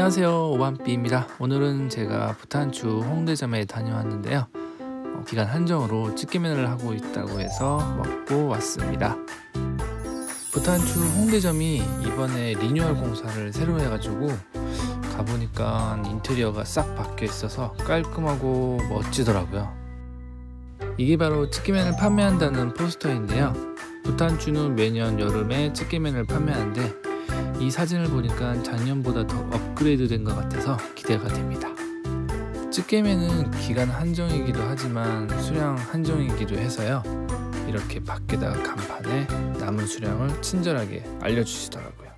안녕하세요. 오반삐입니다. 오늘은 제가 부탄추 홍대점에 다녀왔는데요. 어, 기간 한정으로 찌개면을 하고 있다고 해서 먹고 왔습니다. 부탄추 홍대점이 이번에 리뉴얼 공사를 새로 해가지고 가보니까 인테리어가 싹 바뀌어 있어서 깔끔하고 멋지더라고요. 이게 바로 찌개면을 판매한다는 포스터인데요. 부탄추는 매년 여름에 찌개면을 판매하는데 이 사진을 보니까 작년보다 더 업그레이드 된 것 같아서 기대가 됩니다. 찌개면은 기간 한정이기도 하지만 수량 한정이기도 해서요. 이렇게 밖에다가 간판에 남은 수량을 친절하게 알려주시더라고요.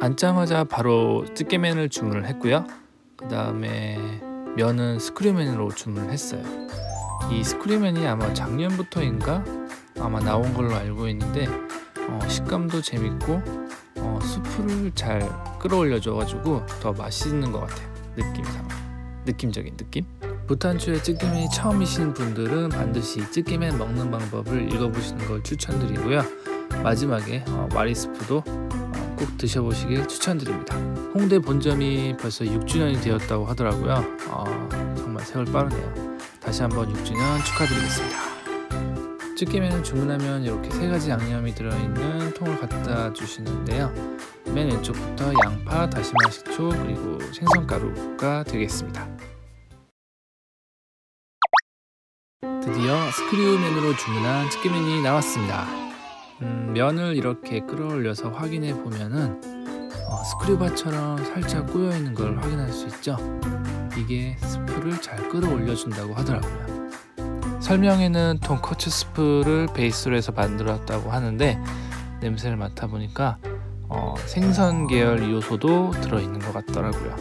앉자마자 바로 찌개면을 주문을 했고요. 그 다음에 면은 스크류면으로 주문을 했어요. 이 스크류면이 아마 작년부터인가 아마 나온 걸로 알고 있는데 어, 식감도 재밌고 어, 수프를 잘 끌어올려 줘가지고 더 맛있는 것 같아요. 느낌상 느낌적인 느낌? 부탄추의 찌개면이 처음이신 분들은 반드시 찌개면 먹는 방법을 읽어보시는 걸 추천드리고요. 마지막에 어, 와리스프도 어, 꼭 드셔보시길 추천드립니다. 홍대 본점이 벌써 6주년이 되었다고 하더라고요. 어, 정말 세월 빠르네요. 다시 한번 6주년 축하드리겠습니다 찌개면을 주문하면 이렇게 세 가지 양념이 들어있는 통을 갖다 주시는데요. 맨 왼쪽부터 양파, 다시마 식초 그리고 생선가루가 되겠습니다. 드디어 스크류면으로 주문한 찌개면이 나왔습니다. 음, 면을 이렇게 끌어올려서 확인해 보면은 어, 스크류바처럼 살짝 꼬여 있는 걸 확인할 수 있죠. 이게 스프를 잘 끌어올려 준다고 하더라고요. 설명에는 돈코츠 스프를 베이스로 해서 만들었다고 하는데 냄새를 맡아보니까 어, 생선 계열 요소도 들어있는 것 같더라고요.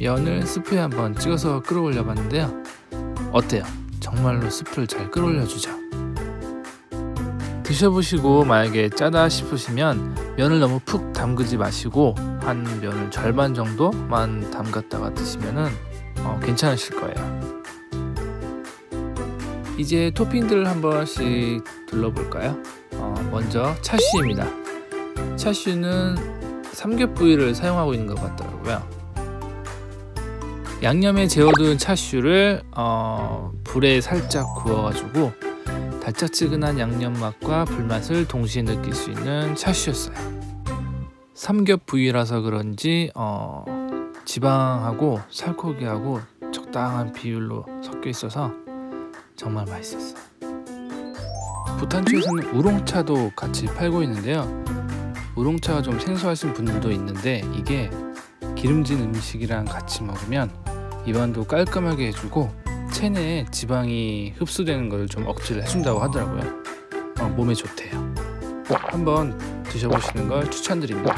면을 스프에 한번 찍어서 끌어올려 봤는데요. 어때요? 정말로 스프를 잘 끌어올려 주죠. 드셔보시고 만약에 짜다 싶으시면 면을 너무 푹 담그지 마시고 한 면을 절반 정도만 담갔다가 드시면은 어, 괜찮으실 거예요. 이제 토핑들을 한 번씩 둘러볼까요? 어, 먼저 차슈입니다. 차슈는 삼겹 부위를 사용하고 있는 것 같더라고요. 양념에 재워둔 차슈를 어, 불에 살짝 구워가지고 달짝지근한 양념 맛과 불맛을 동시에 느낄 수 있는 차슈였어요. 삼겹 부위라서 그런지 어, 지방하고 살코기하고 적당한 비율로 섞여 있어서 정말 맛있었어요. 부탄주에서는 우롱차도 같이 팔고 있는데요. 우롱차가 좀 생소하신 분들도 있는데 이게 기름진 음식이랑 같이 먹으면 입안도 깔끔하게 해주고 체내에 지방이 흡수되는 걸 좀 억제를 해준다고 하더라고요. 어, 몸에 좋대요. 꼭 한번 드셔보시는 걸 추천드립니다.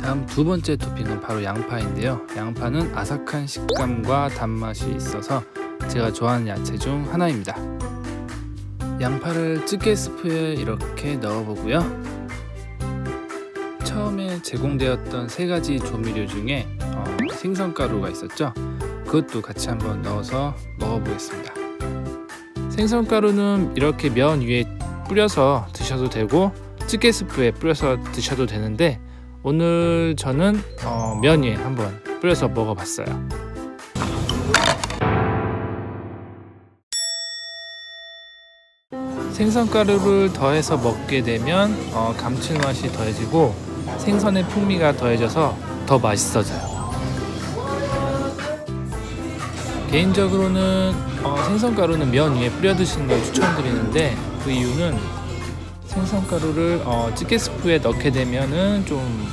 다음 두 번째 토핑은 바로 양파인데요. 양파는 아삭한 식감과 단맛이 있어서 제가 좋아하는 야채 중 하나입니다. 양파를 찌개 스프에 이렇게 넣어보고요. 처음에 제공되었던 세 가지 조미료 중에 어, 생선가루가 있었죠. 그것도 같이 한번 넣어서 먹어보겠습니다. 생선가루는 이렇게 면 위에 뿌려서 드셔도 되고 찌개 스프에 뿌려서 드셔도 되는데 오늘 저는 어, 면 위에 한번 뿌려서 먹어봤어요. 생선가루를 더해서 먹게 되면 어, 감칠맛이 더해지고 생선의 풍미가 더해져서 더 맛있어져요. 개인적으로는 어, 생선가루는 면 위에 뿌려 드시는 걸 추천드리는데 그 이유는 생선가루를 어, 찌개 스프에 넣게 되면은 좀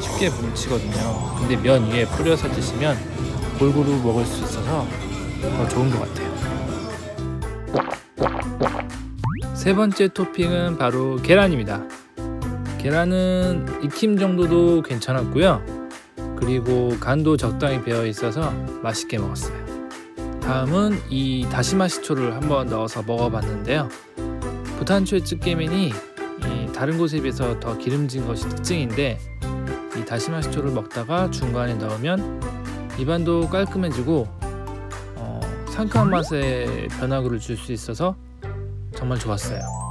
쉽게 뭉치거든요. 근데 면 위에 뿌려서 드시면 골고루 먹을 수 있어서 더 좋은 것 같아요. 세 번째 토핑은 바로 계란입니다. 계란은 익힘 정도도 괜찮았고요. 그리고 간도 적당히 배어 있어서 맛있게 먹었어요. 다음은 이 다시마 식초를 한번 넣어서 먹어봤는데요. 부탄초의 찌개면이 다른 곳에 비해서 더 기름진 것이 특징인데 이 다시마 식초를 먹다가 중간에 넣으면 입안도 깔끔해지고 어, 상큼한 맛의 변화구를 줄 수 있어서 정말 좋았어요.